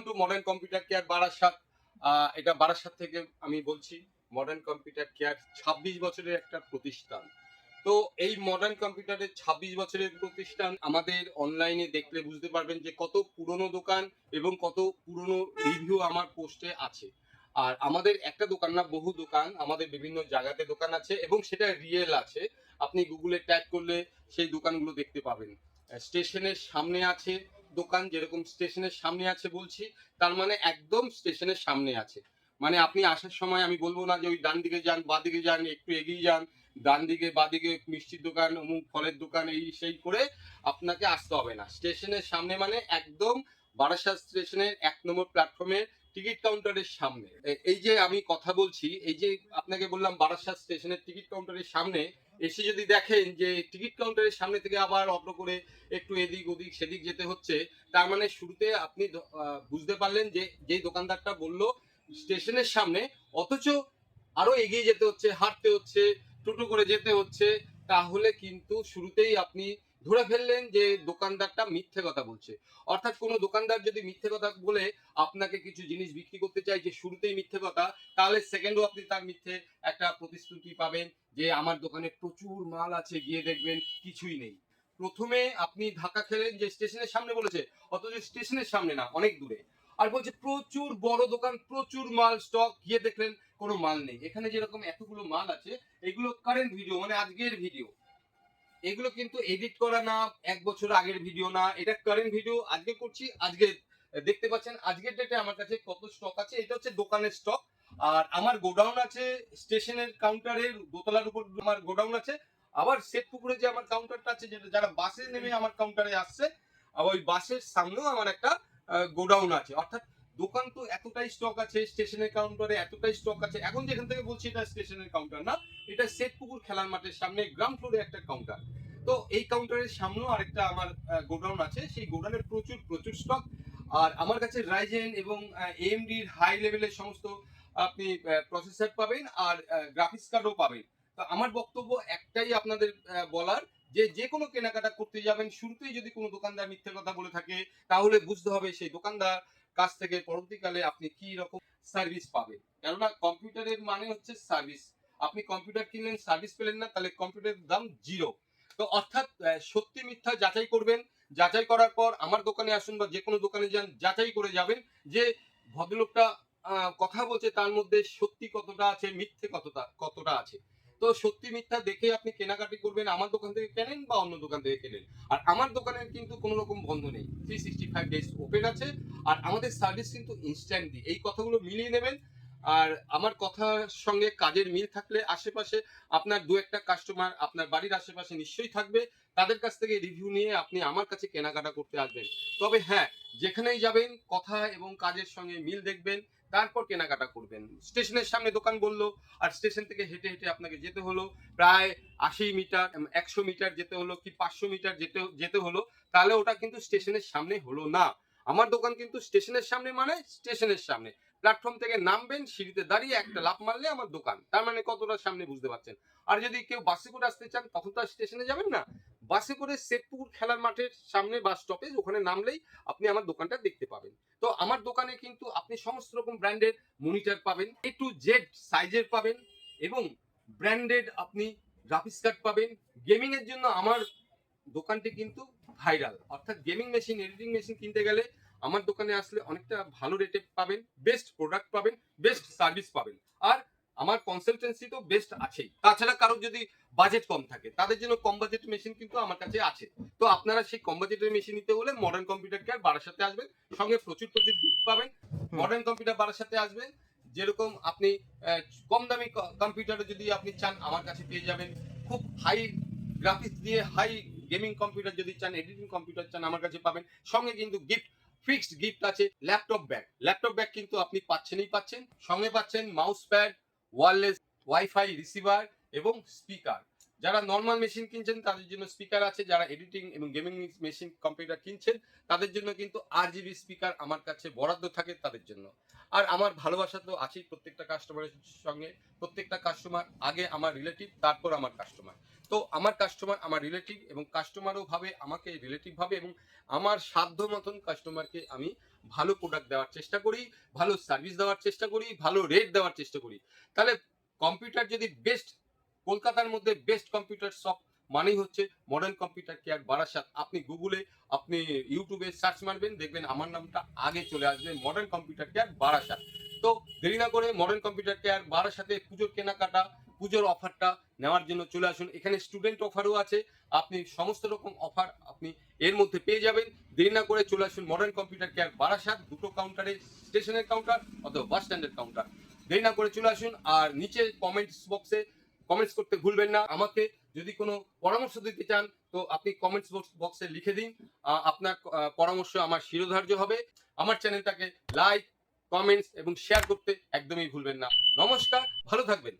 Welcome to modern computer care Barasat এটা বারাসাত থেকে আমি বলছি মডার্ন কম্পিউটার কেয়ার ছাব্বিশ বছরের একটা প্রতিষ্ঠান। তো এই মডার্ন কম্পিউটারের ছাব্বিশ বছরের প্রতিষ্ঠান আমাদের অনলাইনে দেখলে বুঝতে পারবেন যে কত পুরনো দোকান এবং কত পুরনো রিভিউ আমার পোস্টে আছে। আর আমাদের একটা দোকান না, বহু দোকান, আমাদের বিভিন্ন জায়গাতে দোকান আছে এবং সেটা রিয়েল আছে। আপনি গুগলে ট্যাগ করলে সেই দোকানগুলো দেখতে পাবেন। স্টেশনের সামনে আছে দোকান যেরকম স্টেশনের সামনে আছে বলছি, তার মানে একদম স্টেশনের সামনে আছে। মানে আপনি আসার সময় আমি বলব না যে ওই ডান দিকে যান, বা দিকে যান, একটু এগিয়ে যান, ডান দিকে, বা দিকে মিষ্টির দোকান, অমুক ফলের দোকান, এই সেই করে আপনাকে আসতে হবে না। স্টেশনের সামনে মানে একদম বারাসাত স্টেশনের এক নম্বর প্ল্যাটফর্মের টিকিট কাউন্টারের সামনে। এই যে আমি কথা বলছি, এই যে আপনাকে বললাম বারাসাত স্টেশনের টিকিট কাউন্টারের সামনে, এসে যদি দেখেন যে টিকিট কাউন্টারের সামনে থেকে আবার অটো করে একটু এদিক ওদিক সেদিক যেতে হচ্ছে, তার মানে শুরুতে আপনি বুঝতে পারলেন যে যেই দোকানদারটা বলল স্টেশনের সামনে, অথচ আরও এগিয়ে যেতে হচ্ছে, হাঁটতে হচ্ছে, টোটো করে যেতে হচ্ছে, তাহলে কিন্তু শুরুতেই আপনি ধরে ফেললেন যে দোকানদারটা মিথ্যে কথা বলছে। অর্থাৎ কোনো দোকানদার যদি মিথ্যে কথা বলে আপনাকে কিছু জিনিস বিক্রি করতে চাই যে শুরুতেই মিথ্যে কথা, তাহলে সেকেন্ডও আপনি তার মিথ্যে একটা প্রতিশ্রুতি পাবেন যে আমার দোকানে প্রচুর মাল আছে, গিয়ে দেখবেন কিছুই নেই। প্রথমে আপনি ধাক্কা খেলেন যে স্টেশনের সামনে বলেছে, অথচ স্টেশনের সামনে না, অনেক দূরে। আর বলছে, প্রচুর বড় দোকান, প্রচুর মাল, স্টক। গিয়ে দেখলেন কোনো মাল নেই। এখানে যেরকম এতগুলো মাল আছে, এগুলো কারেন্ট ভিডিও মানে আজকের ভিডিও এগুলো কিন্তু এডিট করা না, এক বছর আগের ভিডিও না, এটা কারেন্ট ভিডিও আজকে করছি, আজকে দেখতে পাচ্ছেন, আজকের ডেটে আমার কাছে কত স্টক আছে, এটা হচ্ছে দোকানের স্টক আর আমার গোডাউন আছে, স্টেশনের কাউন্টারের দোতলার উপর আমার গোডাউন আছে, আবার পুকুরে যে আমার কাউন্টারটা আছে, যেটা যারা বাসে নেমে আমার কাউন্টারে আসছে, আবার ওই বাসের সামনেও আমার একটা গোডাউন আছে, অর্থাৎ দোকান তো এতটাই স্টক আছে স্টেশনের কাউন্টারে এতটাই স্টক আছে। এখন যেখান থেকে বলছি, এটা স্টেশনের কাউন্টার না, এটা সেট পুকুর খেলার মাঠের সামনে গ্রাউন্ড ফ্লোরে একটা কাউন্টার তো এই কাউন্টারের সামনেও আরেকটা আমার গোডাউন আছে। সেই গোডাউনের প্রচুর প্রচুর স্টক আর আমার কাছে রাইজেন এবং এএমডির হাই লেভেলের সমস্ত আপনি প্রসেসর পাবেন আর গ্রাফিক্স কার্ডও পাবেন। তো আমার বক্তব্য একটাই আপনাদের বলার যে যে কোনো কেনাকাটা করতে যাবেন, শুরুতেই যদি কোনো দোকানদার মিথ্যে কথা বলে থাকে, তাহলে বুঝতে হবে সেই দোকানদার কাছ থেকে পরবর্তীকালে আপনি কি রকম সার্ভিস পাবেন? কেননা কম্পিউটারের মানে হচ্ছে সার্ভিস আপনি কম্পিউটার কিনলেন সার্ভিস পেলেন না, তাহলে কম্পিউটারের দাম জিরো তো অর্থাৎ সত্যি মিথ্যা যাচাই করবেন। যাচাই করার পর আমার দোকানে আসুন বা যে কোনো দোকানে যান, যাচাই করে যাবেন যে ভদ্রলোকটা কথা বলছে, তার মধ্যে সত্যি কতটা আছে, মিথ্যে কতটা কতটা আছে। তো সত্যি মিথ্যা দেখে আপনি কেনাকাটি করবেন আমার দোকান থেকে কেনেন বা অন্য দোকান থেকে কেনেন? আর আমার দোকানের কিন্তু কোনো রকম বন্ধ নেই। Three sixty five days open আছে। আর আমাদের সার্ভিস কিন্তু ইনস্ট্যান্টলি এই কথাগুলো মিলিয়ে নেবেন। আর আমার কথার সঙ্গে কাজের মিল থাকলে আশেপাশে আপনার দু একটা কাস্টমার আপনার বাড়ির আশেপাশে নিশ্চয়ই থাকবে। তাদের কাছ থেকে রিভিউ নিয়ে আপনি আমার কাছে কেনাকাটা করতে আসবেন। তবে হ্যাঁ যেখানেই যাবেন, কথা এবং কাজের সঙ্গে মিল দেখবেন। তারপর কেনাকাটা করবেন। স্টেশনের সামনে দোকান বলল, আর স্টেশন থেকে হেঁটে হেঁটে আপনাকে যেতে হলো, প্রায় আশি মিটার একশো মিটার যেতে হলো কি পাঁচশো মিটার যেতে যেতে হলো, তাহলে ওটা কিন্তু স্টেশনের সামনে হলো না। আমার দোকান কিন্তু স্টেশনের সামনে মানে স্টেশনের সামনে। প্ল্যাটফর্ম থেকে নামবেন, সিঁড়িতে দাঁড়িয়ে একটা লাফ মারলে আমার দোকান। তার মানে কতটা সামনে বুঝতে পারছেন। আর যদি কেউ বাসে করে আসতে চান, তখন তো স্টেশনে যাবেন না। বাসে করে সেটপুকুর খেলার মাঠের সামনে বাস স্টপেজ ওখানে নামলেই আপনি আমার দোকানটা দেখতে পাবেন। তো আমার দোকানে কিন্তু আপনি সমস্ত রকম ব্র্যান্ডের মনিটর পাবেন এ টু জেড সাইজের পাবেন এবং ব্র্যান্ডেড আপনি গ্রাফিক্স কার্ড পাবেন। গেমিং এর জন্য আমার দোকানটি কিন্তু ভাইরাল অর্থাৎ গেমিং মেশিন এডিটিং মেশিন কিনতে গেলে আমার দোকানে আসলে অনেকটা ভালো রেটে পাবেন বেস্ট প্রোডাক্ট পাবেন বেস্ট সার্ভিস পাবেন। আমার কনসালটেন্সি তো বেস্ট আছেই। তাছাড়া কারোর যদি বাজেট কম থাকে তাদের জন্য কম বাজেট মেশিন কিন্তু আমার কাছে আছে। তো আপনারা সেই কম বাজেটের মেশিন নিতে হলে মডার্ন কম্পিউটার কেয়ার বাড়ার সাথে আসবেন সঙ্গে প্রচুর প্রচুর গিফট পাবেন। মডার্ন কম্পিউটার বাড়ার সাথে আসবেন যেরকম আপনি কম দামি কম্পিউটারে যদি আপনি চান আমার কাছে পেয়ে যাবেন। খুব হাই গ্রাফিক্স দিয়ে হাই গেমিং কম্পিউটার যদি চান এডিটিং কম্পিউটার চান আমার কাছে পাবেন। সঙ্গে কিন্তু গিফট ফিক্সড গিফট আছে ল্যাপটপ ব্যাগ ল্যাপটপ ব্যাগ কিন্তু আপনি পাচ্ছেনই পাচ্ছেন সঙ্গে পাচ্ছেন mouse pad wireless wifi receiver এবং স্পিকার। যারা নর্মাল মেশিন কিনছেন, তাদের জন্য স্পিকার আছে। যারা এডিটিং এবং গেমিং মেশিন কম্পিউটার কিনছেন, তাদের জন্য কিন্তু আর জিবি স্পিকার আমার কাছে বরাদ্দ থাকে তাদের জন্য। আর আমার ভালোবাসা তো আছেই প্রত্যেকটা কাস্টমারের সঙ্গে। প্রত্যেকটা কাস্টমার আগে আমার রিলেটিভ তারপর আমার কাস্টমার তো আমার কাস্টমার আমার রিলেটিভ এবং কাস্টমারও ভাবে, আমাকে রিলেটিভ ভাবে এবং আমার সাধ্য মতন কাস্টমারকে আমি ভালো প্রোডাক্ট দেওয়ার চেষ্টা করি, ভালো সার্ভিস দেওয়ার চেষ্টা করি, ভালো রেট দেওয়ার চেষ্টা করি। তাহলে কম্পিউটার যদি বেস্ট কলকাতার মধ্যে বেস্ট কম্পিউটার শপ মানেই হচ্ছে মডার্ন কম্পিউটার কেয়ার বারাসাত। আপনি গুগলে আপনি ইউটিউবে সার্চ মারবেন, দেখবেন আমার নামটা আগে চলে আসবে মডার্ন কম্পিউটার কেয়ার বারাসাত। তো দেরি না করে মডার্ন কম্পিউটার কেয়ার বারাসাতে পুজোর কেনাকাটা, পুজোর অফারটা নেওয়ার জন্য চলে আসুন। এখানে স্টুডেন্ট অফারও আছে, আপনি সমস্ত রকম অফার আপনি এর মধ্যে পেয়ে যাবেন। দেরি না করে চলে আসুন মডার্ন কম্পিউটার কেয়ার বারাসাত, দুটো কাউন্টারে স্টেশনের কাউন্টার অথবা বাস স্ট্যান্ডের কাউন্টার দেরি না করে চলে আসুন, আর নিচে কমেন্টস বক্সে কমেন্টস করতে ভুলবেন না। আমাকে যদি কোনো পরামর্শ দিতে চান, তো আপনি কমেন্টস বক্সে লিখে দিন। আপনার পরামর্শ আমার শিরোধার্য হবে। আমার চ্যানেলটাকে লাইক কমেন্টস এবং শেয়ার করতে একদমই ভুলবেন না। নমস্কার, ভালো থাকবেন।